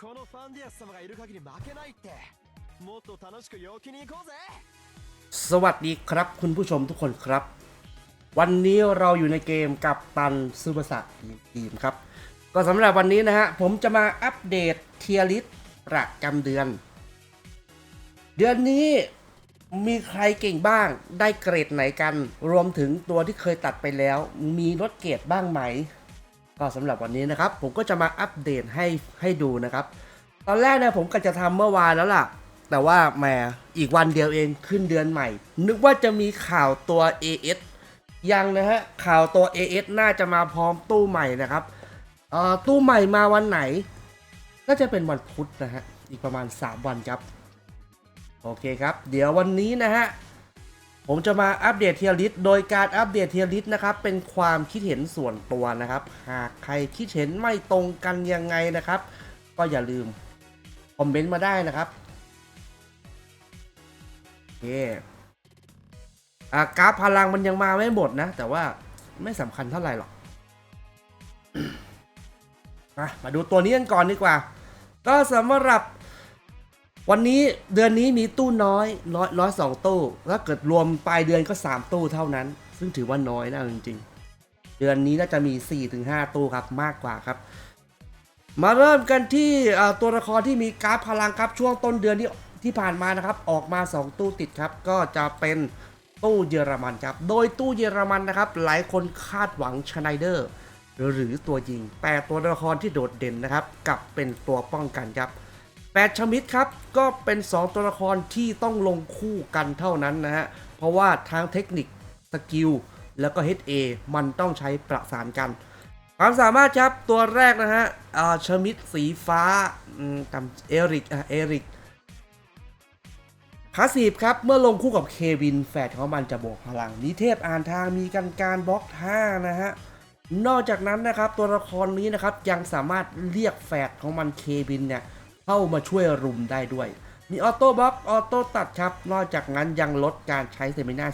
このファンディアス様がいる限り負けないってもっと楽しく陽気に行こうぜ สวัสดีครับคุณผู้ชมทุกคนครับ วันนี้เราอยู่ในเกมกับตันซูเปอร์สัตทีมครับ ก็สำหรับวันนี้นะฮะ ผมจะมาอัปเดตเทียริสประจำเดือน เดือนนี้มีใครเก่งบ้าง ได้เกรดไหนกัน รวมถึงตัวที่เคยตัดไปแล้ว มีลดเกรดบ้างไหม ก็สำหรับวันนี้นะครับ ผมก็จะมาอัปเดตให้ให้ดูนะครับ ตอนแรกเนี่ยผมก็จะทำเมื่อวานแล้วล่ะ แต่ว่าแหมอีกวันเดียวเองขึ้นเดือนใหม่ นึกว่าจะมีข่าวตัว AS ยังนะฮะข่าวตัว AS น่าจะมาพร้อมตู้ใหม่นะครับเอ่อตู้ใหม่มาวันไหน น่าจะเป็นวันพุธนะฮะอีกประมาณ 3 วันครับ โอเคครับ เดี๋ยววันนี้นะฮะ ผมจะมาอัปเดตเทียริสโดยการอัปเดตเทียริสนะครับเป็นความคิดเห็นส่วนตัวนะครับ หากใครคิดเห็นไม่ตรงกันยังไงนะครับ ก็อย่าลืมคอมเมนต์มาได้นะครับโอเคกราฟพลังมันยังมาไม่หมดนะ แต่ว่าไม่สำคัญเท่าไหร่หรอกมามาดูตัวนี้กันก่อนดีกว่า ก็สำหรับ วันนี้เดือนนี้มีตู้น้อยน้อยน้อยสองตู้ถ้าเกิดรวมปลายเดือนก็ 3 ตู้เท่านั้น ซึ่งถือว่าน้อยนะจริงๆ เดือนนี้น่าจะมี 4-5 ตู้ครับมากกว่าครับ มาเริ่มกันที่ตัวละครที่มีกราฟพลังครับช่วงต้นเดือนที่ที่ผ่านมานะครับออกมา 2 ตู้ติดครับ ก็จะเป็นตู้เยอรมันครับ โดยตู้เยอรมันนะครับ หลายคนคาดหวังชไนเดอร์ หรือตัวยิง แต่ตัวละครที่โดดเด่นนะครับกลับเป็นตัวป้องกันครับ แปดชมิดครับก็เป็น 2 ตัวละครที่ต้องลงคู่กันเท่านั้นนะฮะ เพราะว่าทางเทคนิคสกิลแล้วก็ HA มันต้องใช้ประสานกัน ความสามารถครับตัวแรกนะฮะอ่าชมิดสีฟ้าอืมจำเอริกเอริกพาสซีฟครับ เมื่อลงคู่กับเควินแฝดของมันจะบวกพลัง นิเทพอ่านทางมีการการบล็อกท่านะฮะ นอกจากนั้นนะครับตัวละครนี้นะครับยังสามารถเรียกแฝดของมันเควินเนี่ย เข้ามาช่วยรุมได้ด้วย มีออโต้บล็อกออโต้ตัดครับ นอกจากนั้นยังลดการใช้เซมินา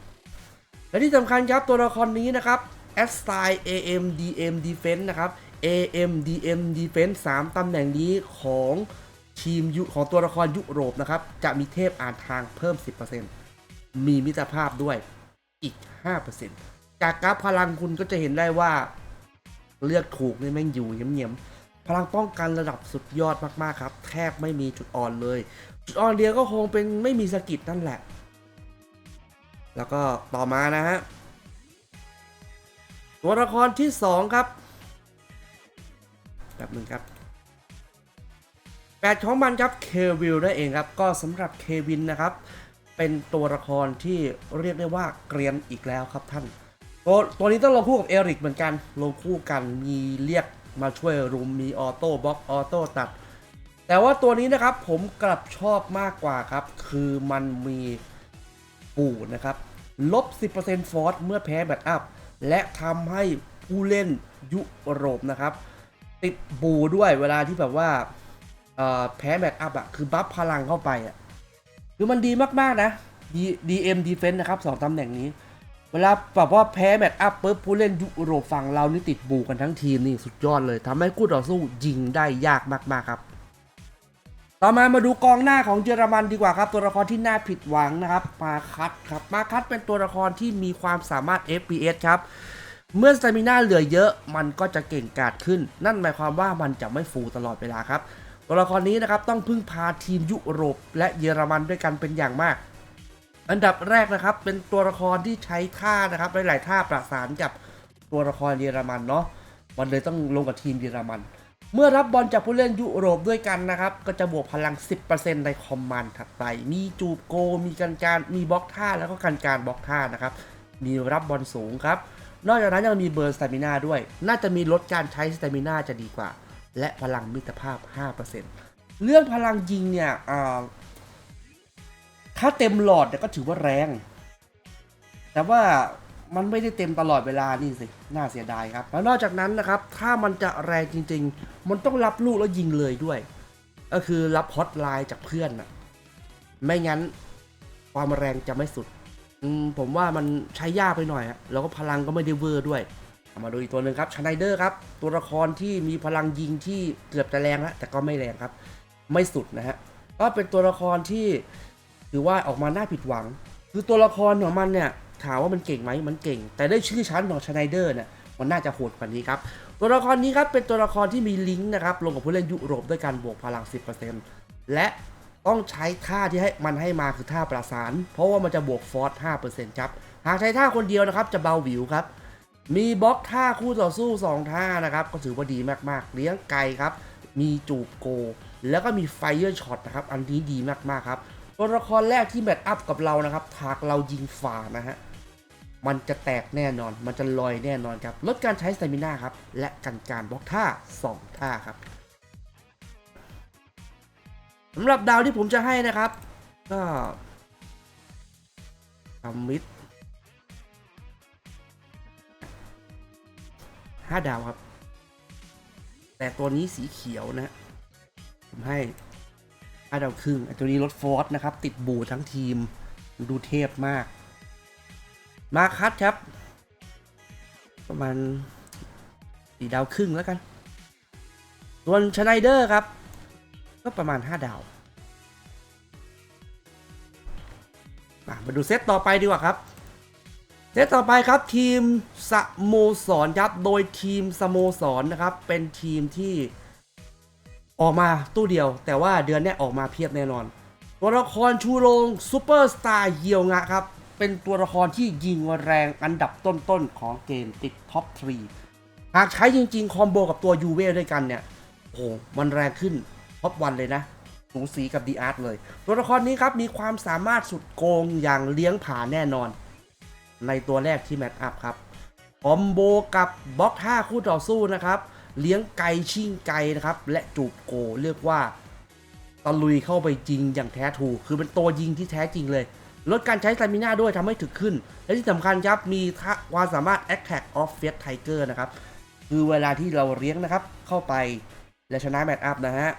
40%และที่สำคัญครับตัวละครนี้นะครับ a s t y AM DM Defense นะครับ AM DM Defense 3ตำแหน่งนี้ของทีมยุของตัวละครยุโรปนะครับ จะมีเทพอ่านทางเพิ่ม 10%มีมิตรภาพด้วยอีก 5%จากกราฟพลังคุณก็จะเห็นได้ว่า เลือกถูกนี่แม่งอยู่เงียบๆ พลังป้องกันระดับสุดยอดมากๆครับ แทบไม่มีจุดอ่อนเลย จุดอ่อนเดียวก็คงเป็นไม่มีสกิลนั่นแหละ แล้วก็ต่อมานะฮะ ตัวละครที่ 2 ครับแบบนึงครับแปดของมันครับเควิลได้เองครับ ก็สำหรับเควินนะครับ เป็นตัวละครที่เรียกได้ว่าเกรียนอีกแล้วครับท่าน ตัวตัวนี้ต้องลงคู่กับเอริกเหมือนกันลงคู่กันมีเรียก มาช่วยรุมมีออโต้บล็อกออโต้ตัด แต่ว่าตัวนี้นะครับผมกลับชอบมากกว่าครับ คือมันมีปู่นะครับลบ 10%ฟอร์สเมื่อแพ้แบตอัพ และทำให้ผู้เล่นยุโรปนะครับ ติดบูด้วยเวลาที่แบบว่าแพ้แบตอัพอะคือบัฟพลังเข้าไปอะคือมันดีมาก ๆ นะ D- DM Defense นะครับสองตำแหน่งนี้ เวลาแบบว่าแพ้แมตช์อัพปุ๊บผู้เล่นยุโรปฝั่งเรานี่ติดบูกันทั้งทีมนี่สุดยอดเลยทำให้คู่ต่อสู้ยิงได้ยากมากๆครับ ต่อมามาดูกองหน้าของเยอรมันดีกว่าครับ ตัวละครที่น่าผิดหวังนะครับ มาคัตครับ มาคัตเป็นตัวละครที่มีความสามารถ FPS ครับเมื่อสตามิน่าเหลือเยอะมันก็จะเก่งกาจขึ้น นั่นหมายความว่ามันจะไม่ฟูตลอดเวลาครับ ตัวละครนี้นะครับต้องพึ่งพาทีมยุโรปและเยอรมันด้วยกันเป็นอย่างมาก อันดับแรกนะครับ เป็นตัวละครที่ใช้ท่านะครับหลายๆท่าประสานกับตัวละครเยอรมันเนาะมันเลยต้องลงกับทีมเยอรมัน เมื่อรับบอลจากผู้เล่นยุโรปด้วยกันนะครับ ก็จะบวกพลัง 10%ในคอมมานด์ถัดไป มีจูบโก มีการการมีบล็อกท่าแล้วก็การการบล็อกท่านะครับ มีรับบอลสูงครับ นอกจากนั้นยังมีเบิร์นสเตมิน่าด้วย น่าจะมีลดการใช้สเตมิน่าจะดีกว่า และพลังมิตรภาพ 5%เรื่องพลังยิงเนี่ยอ่า ถ้าเต็มหลอดเนี่ยก็ถือว่าแรง แต่ว่ามันไม่ได้เต็มตลอดเวลานี่สิ น่าเสียดายครับ แล้วนอกจากนั้นนะครับ ถ้ามันจะแรงจริง ๆ มันต้องรับลูกแล้วยิงเลยด้วย ก็คือรับฮอตไลน์จากเพื่อนนะไม่งั้นความแรงจะไม่สุด ผมว่ามันใช้ยากไปหน่อยอะแล้วก็พลังก็ไม่ได้เวอร์ด้วย มาดูอีกตัวหนึ่งครับชไนเดอร์ครับ ตัวละครที่มีพลังยิงที่เกือบจะแรงแล้วแต่ก็ไม่แรงครับ ไม่สุดนะฮะ ก็เป็นตัวละครที่ ถือว่าออกมาน่าผิดหวัง คือตัวละครของมันเนี่ยถามว่ามันเก่งไหมมันเก่ง แต่ได้ชื่อชั้นของชไนเดอร์เนี่ยมันน่าจะโหดกว่านี้ครับ ตัวละครนี้ครับเป็นตัวละครที่มีลิงก์นะครับลงกับผู้เล่นยุโรปด้วยการบวกพลัง 10%และต้องใช้ท่าที่ให้มันให้มาคือท่าประสาน เพราะว่ามันจะบวกฟอร์ส5%ครับ หากใช้ท่าคนเดียวนะครับจะเบาหวิวครับ มีบล็อกท่าคู่ต่อสู้ 2 ท่านะครับ ก็ถือว่าดีมากๆ เลี้ยงไกลครับ มีจูบโก แล้วก็มีไฟเ r อร์ช็อตนะครับ อันนี้ดีมากๆครับ ตัวละครแรกที่แมทอัพกับเรานะครับหากเรายิงฝ่านะฮะมันจะแตกแน่นอน มันจะลอยแน่นอนครับ ลดการใช้สเตมิน่าครับ และกันการบล็อกท่า 2 ท่าครับสำหรับดาวที่ผมจะให้นะครับ ก็ทำมิดห้าดาวครับ แต่ตัวนี้สีเขียวนะ ผมให้ ห้าดาวครึ่งไอ้ตัวนี้รถฟอร์สนะครับ ติดบูทั้งทีมดูเทพมาก มาคัดครับ ประมาณสี่ดาวครึ่งแล้วกัน ส่วนชไนเดอร์ครับ ก็ประมาณ 5 ดาวมาดูเซตต่อไปดีกว่าครับเซตต่อไปครับทีมสโมสรครับ โดยทีมสโมสรนะครับ เป็นทีมที่ ออกมาตู้เดียว แต่ว่าเดือนนี้ออกมาเพียบแน่นอน ตัวละครชูโรงซูเปอร์สตาร์เยียวงะครับ เป็นตัวละครที่ยิงแรงอันดับต้นๆ ของเกมติดท็อป 3 หากใช้จริงๆ คอมโบกับตัวยูเวด้วยกันเนี่ยโอ้โหมันแรงขึ้นท็อปวันเลยนะสูสีกับดีอาร์ตเลย ตัวละครนี้ครับมีความสามารถสุดโกงอย่างเลี้ยงผาแน่นอน ในตัวแรกที่แมตช์อัพครับคอมโบกับบล็อกท่าคู่ต่อสู้นะครับ เลี้ยงไกชิ่งไกนะครับ และจูบโกเรียกว่าตะลุยเข้าไปจริงอย่างแท้ถูก คือเป็นตัวยิงที่แท้จริงเลย ลดการใช้สตามิน่าด้วยทำให้ถึกขึ้น และที่สำคัญครับ มีท่าความสามารถ Attack of f i e t Tiger นะครับ คือเวลาที่เราเลี้ยงนะครับ เข้าไปและชนะแมตช์อัพนะฮะ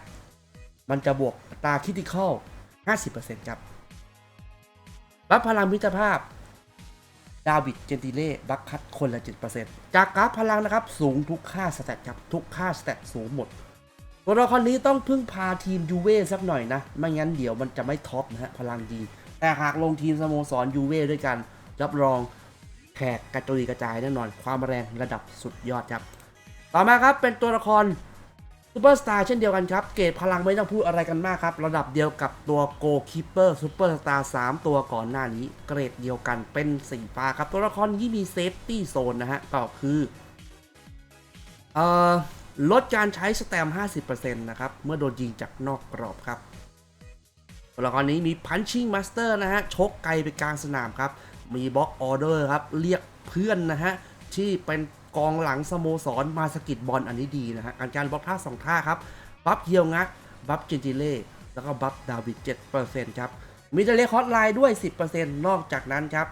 มันจะบวกตาคิติคอล50%ครับรับพลังมิตรภาพ ดาวิดเจนติเล่บัคคัตคนละ 7%จากกราฟพลังนะครับ สูงทุกค่าสแตทครับทุกค่าสแตทสูงหมดตัวละครนี้ต้องพึ่งพาทีมยูเว่สักหน่อยนะ ไม่งั้นเดี๋ยวมันจะไม่ท็อปนะฮะพลังดี แต่หากลงทีมสโมสรยูเว่ด้วยกันรับรองแขกกระจุยกระจายแน่นอนความแรงระดับสุดยอดครับ ต่อมาครับเป็นตัวละคร ซูเปอร์สตาร์เช่นเดียวกันครับ เกรดพลังไม่ต้องพูดอะไรกันมากครับ ระดับเดียวกับตัวโกคิปเปอร์ซูเปอร์สตาร์3ตัวก่อนหน้านี้ เกรดเดียวกันเป็นสีฟ้าครับ ตัวละครที่มีเซฟตี้โซนนะฮะ ก็คือเอ่อลดการใช้สแตม 50%นะครับ เมื่อโดนยิงจากนอกกรอบครับตัวละครนี้มี Punching Master นะฮะ ชกไกลไปกลางสนามครับ มีบล็อกออเดอร์ครับ เรียกเพื่อนนะฮะ ที่เป็น กองหลังสโมสรมาสกิดบอลอันนี้ดีนะฮะการการบล็อกท่าสองท่าครับบัฟเฮียวงักบัฟเจนจิเล่แล้วก็บัฟดาวิด7%ครับมีเดเลคอร์ไลน์ด้วย 10%นอกจากนั้นครับ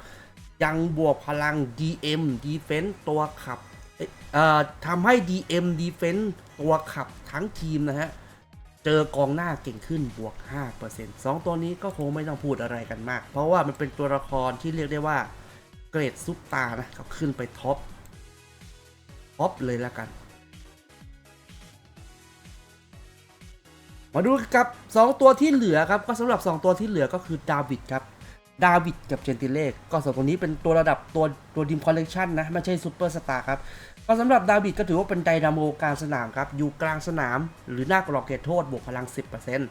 ยังบวกพลัง DM Defense ตัวขับเออทำให้ DM Defense ตัวขับทั้งทีมนะฮะ เจอกองหน้าเก่งขึ้นบวก 5% 2 ตัวนี้ก็คงไม่ต้องพูดอะไรกันมาก เพราะว่ามันเป็นตัวละครที่เรียกได้ว่าเกรดซุปตาร์นะเขาขึ้นไปท็อป ท็อปเลยละกัน มาดูกับ 2 ตัวที่เหลือครับ ก็สำหรับ 2 ตัวที่เหลือก็คือดาวิดครับดาวิดกับเจนติเล่ก็สองตัวนี้เป็นตัวระดับตัวตัวดิมคอลเลกชันนะไม่ใช่ซูเปอร์สตาร์ครับ ก็สำหรับดาวิดก็ถือว่าเป็นไดนาโมกลางสนามครับ อยู่กลางสนาม หรือหน้ากรอบเขตโทษบวกพลัง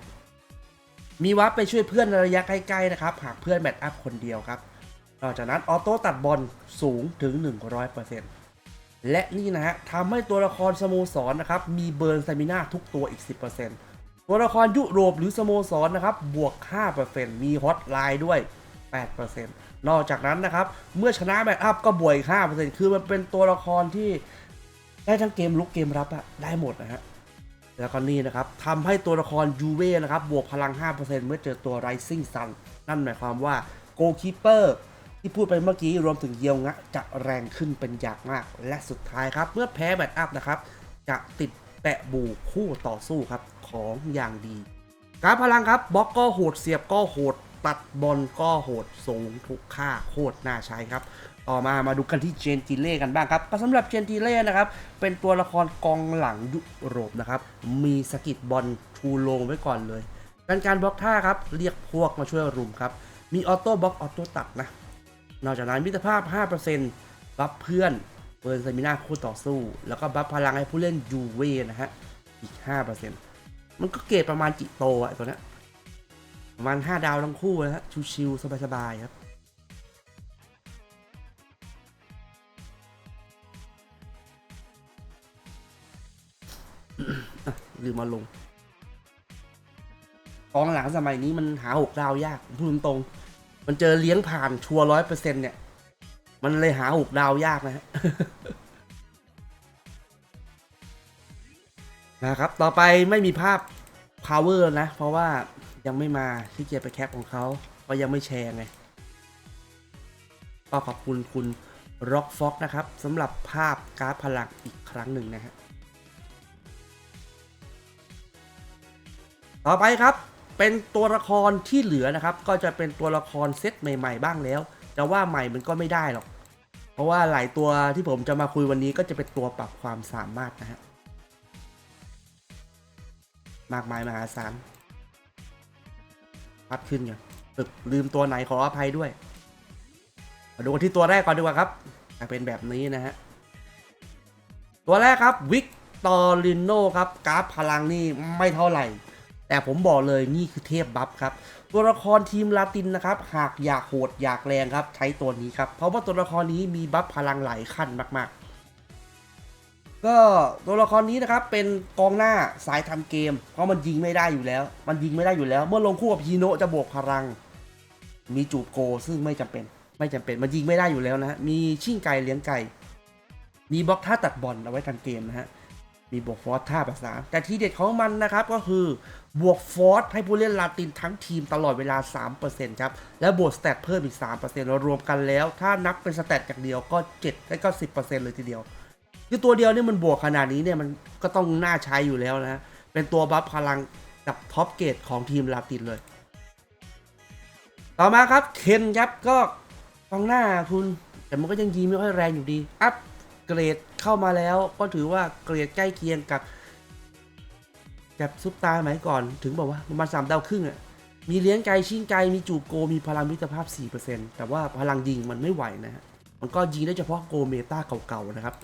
10%มีวับไปช่วยเพื่อนในระยะใกล้ๆนะครับ หากเพื่อนแมตช์อัพคนเดียวครับนอกจากนั้นออโต้ตัดบอลสูงถึง 100% และนี่นะฮะทำให้ตัวละครสโมสรนนะครับมีเบิร์นสเตมิน่าทุกตัวอีก 10%ตัวละครยุโรปหรือสโมสรนนะครับบวก 5%มีฮอตไลน์ด้วย 8%นอกจากนั้นนะครับ เมื่อชนะแมตช์อัพก็บวกอีก 5%คือมันเป็นตัวละครที่ได้ทั้งเกมลุกเกมรับอะได้หมดนะฮะแล้วก็นี่นะครับทำให้ตัวละครยูเว่นะครับบวกพลัง 5%เมื่อเจอตัว Rising Sun นั่นหมายความว่า Goalkeeper ที่พูดไปเมื่อกี้รวมถึงเยียวงะจะแรงขึ้นเป็นอย่างมาก และสุดท้ายครับ เมื่อแพ้แบตอัพนะครับ จะติดแปะบูคู่ต่อสู้ครับของอย่างดีการพลังครับบล็อกก็โหดเสียบก็โหดตัดบอลก็โหดสูงทุกค่าโคตรน่าใช้ครับ ต่อมามาดูกันที่เจนติเล่กันบ้างครับก็สำหรับเจนติเล่นะครับ เป็นตัวละครกองหลังยุโรปนะครับ มีสกิดบอลชูโลงไว้ก่อนเลยการการบล็อกท่าครับ เรียกพวกมาช่วยรุมครับ มีออโต้บล็อกออโต้ตัดนะ นอกจากนั้นมิตรภาพ 5%บัฟเพื่อนเปิดสมินาคู่ต่อสู้ แล้วก็บัฟพลังให้ผู้เล่นยูเวนะฮะ อีก 5%มันก็เกรดประมาณจิโตอะตัวเนี้ยประมาณ 5 ดาวทั้งคู่นะฮะ ชิวๆสบายๆครับอะลืมมาลงกองหลังสมัยนี้มันหาหกดาวยากพูดตรงๆ มันเจอเลี้ยงผ่านชัวร้อยเปอร์เซ็นต์เนี่ย มันเลยหาหกดาวยากนะฮะนะครับ ต่อไปไม่มีภาพ power นะ เพราะว่ายังไม่มาที่เกียจไปแคปของเขาก็ยังไม่แชร์ไงก็ขอบคุณคุณ Rock Fox นะครับสำหรับภาพการ์ดพลังอีกครั้งหนึ่งนะฮะต่อไปครับ เป็นตัวละครที่เหลือนะครับ ก็จะเป็นตัวละครเซตใหม่ ๆ บ้างแล้วแต่ว่าใหม่มันก็ไม่ได้หรอก เพราะว่าหลายตัวที่ผมจะมาคุยวันนี้ก็จะเป็นตัวปรับความสามารถนะฮะมากมายมหาศาลพัดขึ้นกันตึกลืมตัวไหนขออภัยด้วยมาดูกันที่ตัวแรกก่อนดีกว่าครับจะเป็นแบบนี้นะฮะตัวแรกครับวิกตอริโนครับกราฟพลังนี่ไม่เท่าไหร่ แต่ผมบอกเลยนี่คือเทพบัฟครับ ตัวละครทีมลาตินนะครับ หากอยากโหดอยากแรงครับใช้ตัวนี้ครับ เพราะว่าตัวละครนี้มีบัฟพลังหลายขั้นมาก ๆ ก็ตัวละครนี้นะครับเป็นกองหน้าสายทำเกม เพราะมันยิงไม่ได้อยู่แล้ว มันยิงไม่ได้อยู่แล้ว เมื่อลงคู่กับฮีโนะจะบวกพลัง มีจูบโกซึ่งไม่จำเป็น ไม่จำเป็นมันยิงไม่ได้อยู่แล้วนะฮะมีชิ่งไก่เลี้ยงไก่ มีบล็อกท่าตัดบอลเอาไว้ทันเกมนะฮะ มีบวกฟอร์สท่าภาษาแต่ทีเด็ดของมันนะครับก็คือบวกฟอร์สให้ผู้เล่นลาตินทั้งทีมตลอดเวลา 3%ครับ และบวกสเตตเพิ่มอีก3%แล้วรวมกันแล้ว ถ้านับเป็นสเตตอย่างเดียวก็ 7 และก็ 10%เลยทีเดียว คือตัวเดียวเนี่ยมันบวกขนาดนี้เนี่ยมันก็ต้องน่าใช้อยู่แล้วนะเป็นตัวบัฟพลังกับท็อปเกรดของทีมลาตินเลย ต่อมาครับเคนครับก็กองหน้าคุณ แต่มันก็ยังยิงไม่ค่อยแรงอยู่ดี อัพ เกรดเข้ามาแล้วก็ถือว่าเกรดใกล้เคียงกับกับซุปตาสมัยก่อน ถึงบอกว่ามาณสามดาวครึ่งอะมีเลี้ยงไกชิงไกมีจูโกมีพลังมิตรภาพ 4%แต่ว่าพลังยิงมันไม่ไหวนะฮะมันก็ยิงได้เฉพาะโกเมตาเก่าๆนะครับ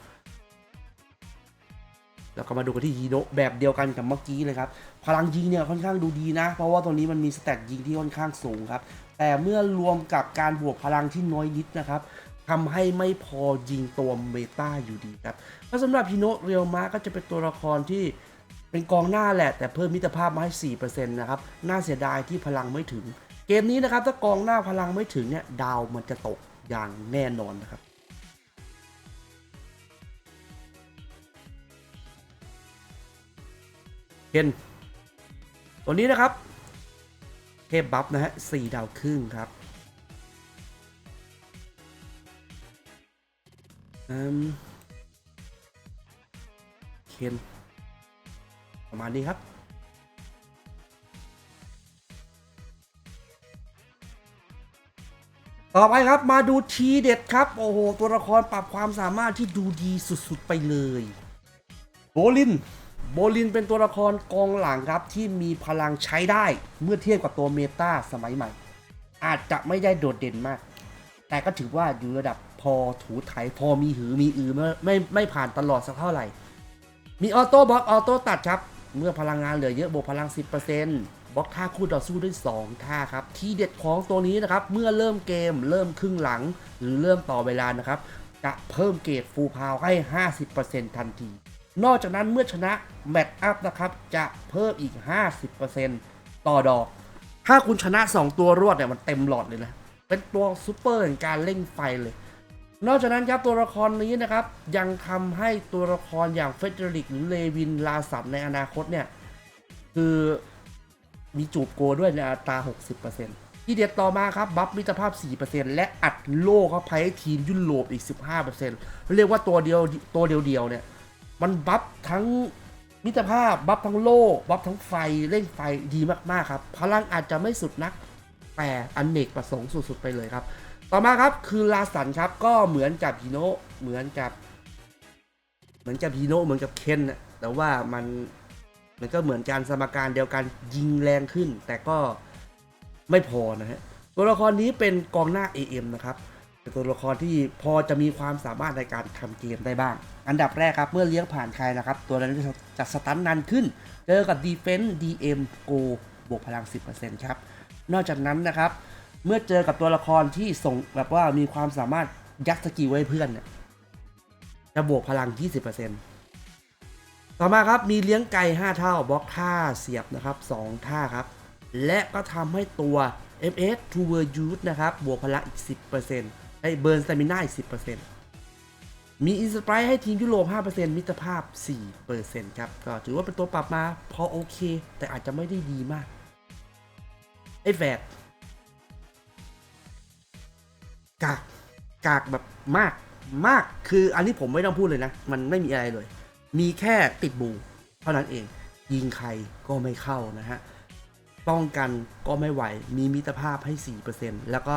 แล้วก็มาดูกันที่ฮีโนแบบเดียวกันกับเมื่อกี้เลยครับ พลังยิงเนี่ยค่อนข้างดูดีนะ เพราะว่าตัวนี้มันมีสแตทยิงที่ค่อนข้างสูงครับ แต่เมื่อรวมกับการบวกพลังที่น้อยนิดนะครับ ทำให้ไม่พอยิงตัวเมตาอยู่ดีครับก็สำหรับฮิโนะเรียวมาก็จะเป็นตัวละครที่เป็นกองหน้าแหละ แต่เพิ่มมิตรภาพมาให้ 4%นะครับ น่าเสียดายที่พลังไม่ถึง เกมนี้นะครับ ถ้ากองหน้าพลังไม่ถึงเนี่ย ดาวมันจะตกอย่างแน่นอนนะครับเห็นตัวนี้นะครับ เทพบัฟนะฮะสี่ดาวครึ่งครับ อืมเคนประมาณนี้ครับ ต่อไปครับมาดูทีเด็ดครับ โอ้โห ตัวละครปรับความสามารถที่ดูดีสุดๆไปเลย โบลิน โบลินเป็นตัวละครกองหลังครับที่มีพลังใช้ได้เมื่อเทียบกับตัวเมตาสมัยใหม่ อาจจะไม่ได้โดดเด่นมาก แต่ก็ถือว่าอยู่ระดับ พอถูไถพอมีหือมีอือไม่ไม่ไม่ผ่านตลอดสักเท่าไหร่ มีออโต้บล็อกออโต้ตัดครับ เมื่อพลังงานเหลือเยอะบวกพลัง 10%บล็อกท่าคู่ต่อสู้ได้2ท่าครับ ที่เด็ดของตัวนี้นะครับ เมื่อเริ่มเกมเริ่มครึ่งหลัง หรือเริ่มต่อเวลานะครับ จะเพิ่มเกรดฟูลพาวให้ 50%ทันที นอกจากนั้นเมื่อชนะแมตช์อัพนะครับจะเพิ่มอีก 50%ต่อดอก ถ้าคุณชนะ 2 ตัวรวดเนี่ยมันเต็มหลอดเลยนะเป็นตัวซูเปอร์แห่งการเร่งไฟเลย นอกจากนั้นครับตัวละครนี้นะครับยังทำให้ตัวละครอย่างเฟเดริกหรือเลวินลาสันในอนาคตเนี่ยคือมีจูบโกด้วยในอัตรา 60%ที่เด็ดต่อมาครับบัฟมิตรภาพ 4%และอัดโล่เข้าไปให้ทีมยุโรปอีก 15%เรียกว่าตัวเดียวตัวเดียวๆเนี่ยมันบัฟทั้งมิตรภาพบัฟทั้งโล่บัฟทั้งไฟเร่งไฟดีมากๆครับ พลังอาจจะไม่สุดนัก แต่อันเนกประสงค์สุดๆไปเลยครับ ต่อมาครับคือลาสันครับก็เหมือนกับฮีโนเหมือนกับ เหมือนกับฮีโนเหมือนกับเคนนะแต่ว่ามันมันก็เหมือนการสมการเดียวกันยิงแรงขึ้น แต่ก็ไม่พอนะฮะตัวละครนี้เป็นกองหน้า AM นะครับเป็นตัวละครที่พอจะมีความสามารถในการทำเกมได้บ้าง อันดับแรกครับเมื่อเลี้ยงผ่านใครนะครับ ตัวนั้นจะจะสตันนันขึ้น เจอกับ Defense DM Go บวกพลัง 10%ครับ นอกจากนั้นนะครับ เมื่อเจอกับตัวละครที่ส่งแบบว่ามีความสามารถยัดสกิลไว้ให้เพื่อนเนี่ยจะบวกพลัง 20%ต่อมาครับมีเลี้ยงไก่ 5 เท่าบล็อกท่าเสียบนะครับ 2 ท่าครับ และก็ทำให้ตัว FS to w o r Use นะครับ บวกพลังอีก 10%ได้เบิร์นสตามิน่าอีก 10%มีอินสปายให้ทีมยุโรป 5%มิตรภาพ 4%ครับ ก็ถือว่าเป็นตัวปรับมาพอโอเค แต่อาจจะไม่ได้ดีมาก ไอ้แฟด กากกากแบบมากมากคืออันนี้ผมไม่ต้องพูดเลยนะ มันไม่มีอะไรเลย มีแค่ติดบูเท่านั้นเอง ยิงใครก็ไม่เข้านะฮะ ป้องกันก็ไม่ไหว มีมิตรภาพให้ 4%แล้วก็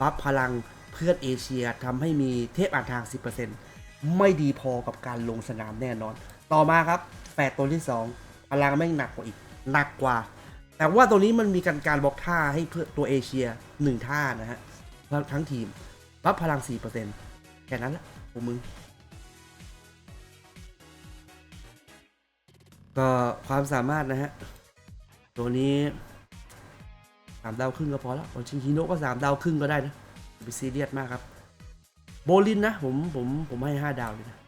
บัฟพลังเพื่อนเอเชียทำให้มีเทพอ่านทาง 10%ไม่ดีพอกับการลงสนามแน่นอน ต่อมาครับแฝดตัวที่ 2 พลังแม่งหนักกว่าอีก หนักกว่า แต่ว่าตัวนี้มันมีการการบล็อกท่าให้เพื่อตัวเอเชีย 1 ท่านะฮะ ทั้งทีม รับพลัง 4%แค่นั้นแหละพวกมึง ก็ความสามารถนะฮะ ตัวนี้สามดาวครึ่งก็พอแล้วชิงฮิโนะก็สามดาวครึ่งก็ได้นะไปซีเรียสมากครับ โบลินนะ ผมผมผมให้ห้าดาวเลยนะ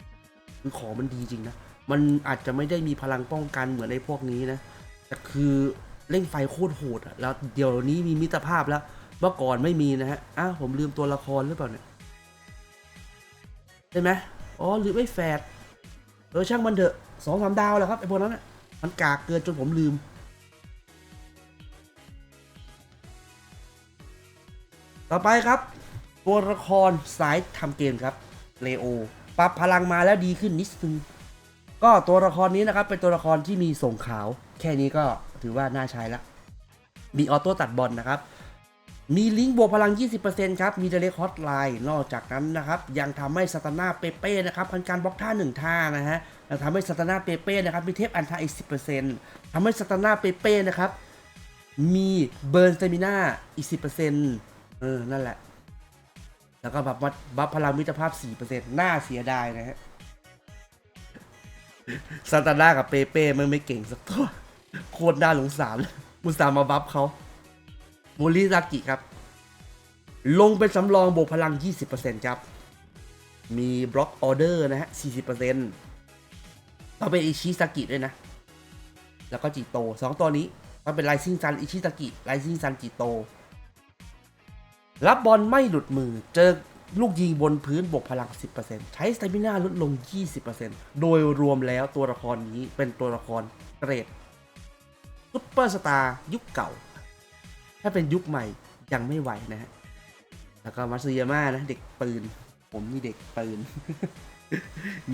คือของมันดีจริงนะ มันอาจจะไม่ได้มีพลังป้องกันเหมือนไอ้พวกนี้นะ แต่คือเร่งไฟโคตรโหดอะแล้วเดี๋ยวนี้มีมิตรภาพแล้ว เมื่อก่อนไม่มีนะฮะ อ้าวผมลืมตัวละครหรือเปล่าเนี่ยใช่ไหมอ๋อลืมไอ้แฟดเออช่างมันเถอะสองสามดาวแล้วครับไอ้พวกนั้นอะมันกากเกินจนผมลืม ต่อไปครับ ตัวละครสายทำเกมครับเลโอปรับพลังมาแล้วดีขึ้นนิดนึงก็ตัวละครนี้นะครับ เป็นตัวละครที่มีส่งขาว แค่นี้ก็ถือว่าน่าใช้ละมีออโต้ตัดบอลนะครับ มีลิงก์บวกพลัง 20%ครับ มีเดเรคฮอตไลน์ นอกจากนั้นนะครับ ยังทำให้สตานาเปเป้นะครับพันการบล็อกท่า 1 ท่านะฮะทำให้สตานาเปเป้นะครับ มีเทปอันทาอีก 10%ทำให้สตานาเปเป้นะครับ มีเบิร์นสเตมิน่าอีก 10%เออ นั่นแหละ แล้วก็แบบว่าบัฟพลังมิตรภาพ 4%น่าเสียดายนะฮะซาตาน่ากับเปเป้มันไม่เก่งสักตัว โคตรน่าสงสารเลยมุสาห์มาบัฟเขา โมริซากิครับ ลงเป็นสำรองบวกพลัง 20%ครับ มีบล็อกออเดอร์นะฮะ 40%ต้องเป็นอิชิซากิด้วยนะ แล้วก็จิโตสองตัวนี้ต้องเป็นไ i ซิงซันอิชิซากิไ i ซิงซันจิโต รับบอลไม่หลุดมือเจอลูกยิงบนพื้นบวกพลัง 10%ใช้สเตมิน่าลดลง 20%โดยรวมแล้วตัวละครนี้เป็นตัวละครเกรดซุปเปอร์สตาร์ยุคเก่า ถ้าเป็นยุคใหม่ยังไม่ไหวนะฮะ แล้วก็มาซึยาม่านะเด็กปืน ผมมีเด็กปืน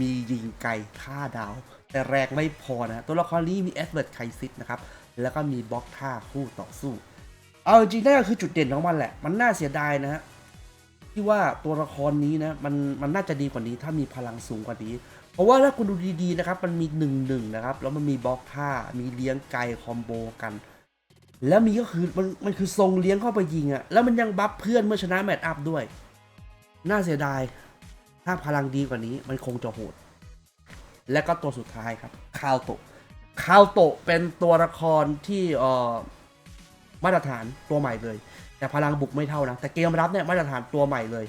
มียิงไกลท่าดาว แต่แรงไม่พอนะ ตัวละครนี้มีแอดเวิร์ดไคซิสนะครับ แล้วก็มีบล็อกท่าคู่ต่อสู้ เอาจริงๆนั่นก็คือจุดเด่นของมันแหละ มันน่าเสียดายนะฮะที่ว่าตัวละครนี้นะมันมันน่าจะดีกว่านี้ถ้ามีพลังสูงกว่านี้ เพราะว่าถ้าคุณดูดีๆนะครับ มันมีหนึ่งหนึ่งนะครับ แล้วมันมีบล็อกท่ามีเลี้ยงไกลคอมโบกัน แล้วมีก็คือมันมันคือทรงเลี้ยงเข้าไปยิงอะแล้วมันยังบัฟเพื่อนเมื่อชนะแมตช์อัพด้วย น่าเสียดาย ถ้าพลังดีกว่านี้มันคงจะโหด และก็ตัวสุดท้ายครับคาวโตะคาวโตะเป็นตัวละครที่เอ่อมาตรฐานตัวใหม่เลย แต่พลังบุกไม่เท่านะ แต่เกมรับเนี่ยมาตรฐานตัวใหม่เลย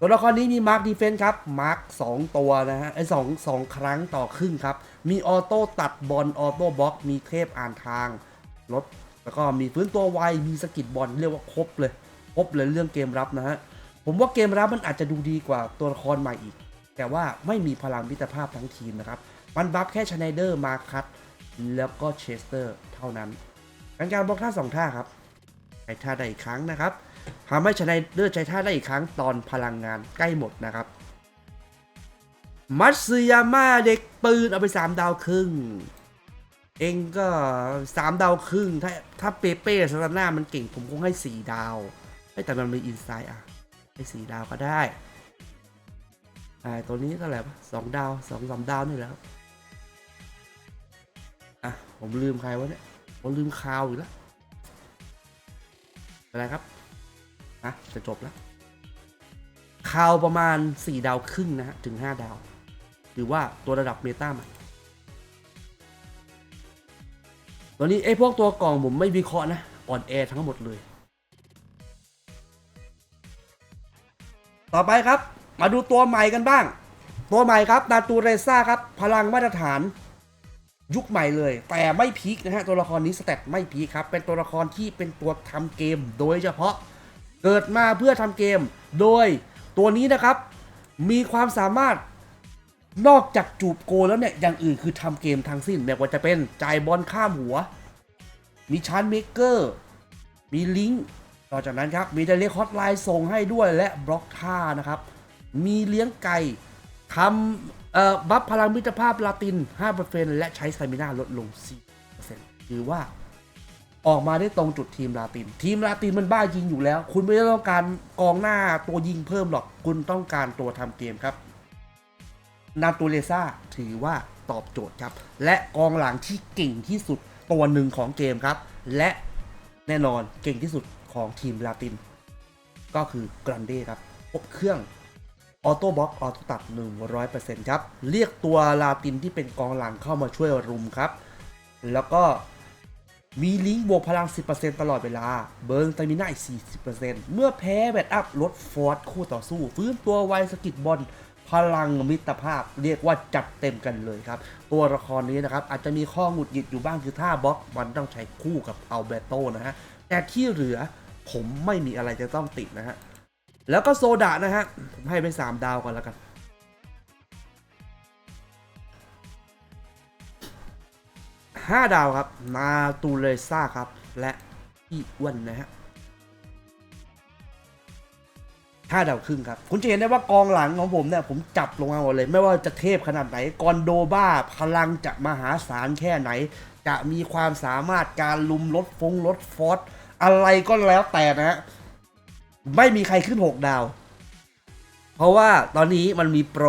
ตัวละครนี้มีมาร์คดีเฟนส์ครับมาร์คสองตัวนะฮะไอ้สองสองครั้งต่อครึ่งครับ มีออโต้ตัดบอลออโต้บล็อก มีเทพอ่านทางลด แล้วก็มีฟื้นตัวไว มีสกิดบอลเรียกว่าครบเลย ครบเลยเรื่องเกมรับนะฮะ ผมว่าเกมรับมันอาจจะดูดีกว่าตัวละครใหม่อีก แต่ว่าไม่มีพลังมิตรภาพทั้งทีมนะครับ มันบัฟแค่ชไนเดอร์มาคัตแล้วก็เชสเตอร์เท่านั้นการการบล็อกท่าสองท่าครับใช้ท่าได้อีกครั้งนะครับทำให้ชไนเดอร์ใช้ท่าได้อีกครั้งตอนพลังงานใกล้หมดนะครับมัตสึยาม่าเด็กปืนเอาไป 3 ดาวครึ่ง เองก็สามดาวครึ่ง ถ้าถ้าเปเป้สตาน่ามันเก่งผมคงให้สี่ดาวเอ้แต่มันมีอินไซด์อะ ให้สี่ดาวก็ได้อ่าตัวนี้เท่าไหร่ปะสองดาวสองสามดาวนี่แหละครับอะ ผมลืมใครวะเนี่ย ผมลืมคาวอีกแล้วอะไรครับอะจะจบแล้วคาวประมาณ4ดาวครึ่งนะฮะถึง5ดาว หรือว่าตัวระดับเมตาใหม่ ตัวนี้ไอ้พวกตัวกล่องผมไม่วิเคราะห์นะอ่อนแอทั้งหมดเลย ต่อไปครับ มาดูตัวใหม่กันบ้าง ตัวใหม่ครับนาตูเรซ่าครับ พลังมาตรฐาน ยุคใหม่เลย แต่ไม่พีคนะฮะตัวละครนี้สเตตไม่พีคครับ เป็นตัวละครที่เป็นตัวทำเกม โดยเฉพาะเกิดมาเพื่อทำเกม โดยตัวนี้นะครับ มีความสามารถ นอกจากจูบโกแล้วเนี่ย อย่างอื่นคือทำเกมทั้งสิ้นไม่ว่าจะเป็นจ่ายบอลข้ามหัว มีชาร์จเมกเกอร์ มีลิงก์ต่อจากนั้นครับ มีไดเรกฮอตไลน์ส่งให้ด้วยและบล็อกท่านะครับ มีเลี้ยงไก่ทำบัฟพลังมิตรภาพลาติน 5%และใช้สไตมิน่าลดลง4%ถือว่าออกมาได้ตรงจุดทีมลาติน ทีมลาตินมันบ้ายิงอยู่แล้ว คุณไม่ได้ต้องการกองหน้าตัวยิงเพิ่มหรอก คุณต้องการตัวทำเกมครับ นาตูเลซ่าถือว่าตอบโจทย์ครับ และกองหลังที่เก่งที่สุดตัวหนึ่งของเกมครับ และแน่นอนเก่งที่สุดของทีมลาติน ก็คือกรันเด้ครับครบเครื่องออโต้บล็อกออโต้ตัด 100%ครับ เรียกตัวลาตินที่เป็นกองหลังเข้ามาช่วยรุมครับ แล้วก็มีลิงก์บวกพลัง 10%ตลอดเวลา เบิร์นสตามิน่าอีก 40%เมื่อแพ้แบตอัพลดฟอร์สคู่ต่อสู้ ฟื้นตัวไวสกิดบอล พลังมิตรภาพเรียกว่าจัดเต็มกันเลยครับ ตัวละครนี้นะครับ อาจจะมีข้อหงุดหงิดอยู่บ้างคือท่าบล็อกมันต้องใช้คู่กับอัลเบโตนะฮะ แต่ที่เหลือผมไม่มีอะไรจะต้องติดนะฮะ แล้วก็โซดานะฮะ ผมให้ไป 3 ดาวก่อนแล้วกัน5ดาวครับนาตูเลซ่าครับ และพี่อ้วนนะฮะ 5ดาวครึ่งครับ คุณจะเห็นได้ว่ากองหลังของผมเนี่ยผมจับลงมาหมดเลย ไม่ว่าจะเทพขนาดไหนกอนโดบ้าพลังจะมหาศาลแค่ไหน จะมีความสามารถการลุมรถฟงรถฟอสอะไรก็แล้วแต่นะฮะไม่มีใครขึ้น6ดาว เพราะว่าตอนนี้มันมีโปร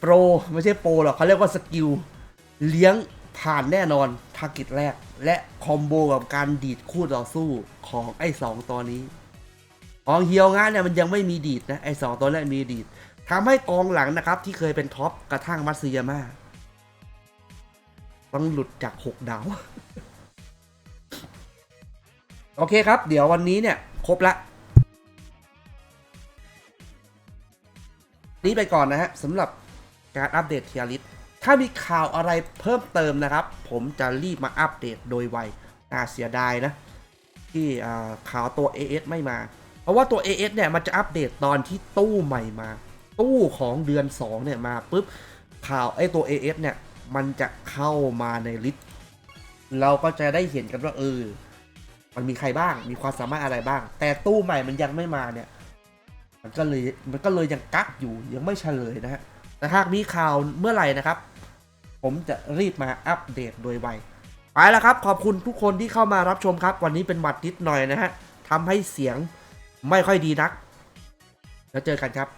โปร ไม่ใช่โปรหรอกเขาเรียกว่าสกิลเลี้ยงผ่านแน่นอนทาร์กิตแรก และคอมโบกับการดีดคู่ต่อสู้ของไอ้สองตัวนี้ ของเฮียวงานเนี่ยมันยังไม่มีดีดนะไอ้สองตัวแรกมีดีดทำให้กองหลังนะครับที่เคยเป็นท็อปกระทั่งมัตสึยาม่าต้องหลุดจาก6ดาว โอเคครับ เดี๋ยววันนี้เนี่ย ครบละนี้ไปก่อนนะฮะสำหรับการอัปเดตเทียริสถ้ามีข่าวอะไรเพิ่มเติมนะครับ ผมจะรีบมาอัปเดตโดยไวน่าเสียดายนะ ที่ข่าวตัว AS ไม่มา เพราะว่าตัว AS เนี่ยมันจะอัปเดตตอนที่ตู้ใหม่มา ตู้ของเดือน 2 เนี่ยมาปุ๊บข่าวไอ้ตัว AS เนี่ยมันจะเข้ามาในลิสต์เราก็จะได้เห็นกันว่าเออมันมีใครบ้างมีความสามารถอะไรบ้าง แต่ตู้ใหม่มันยังไม่มาเนี่ย มันก็เลยมันก็เลยยังกักอยู่ยังไม่เฉลยนะฮะแต่หากมีข่าวเมื่อไหร่นะครับ ผมจะรีบมาอัปเดตโดยไวไปแล้วครับ ขอบคุณทุกคนที่เข้ามารับชมครับ วันนี้เป็นหวัดนิดหน่อยนะฮะทำให้เสียง ไม่ค่อยดีนัก แล้วเจอกันครับ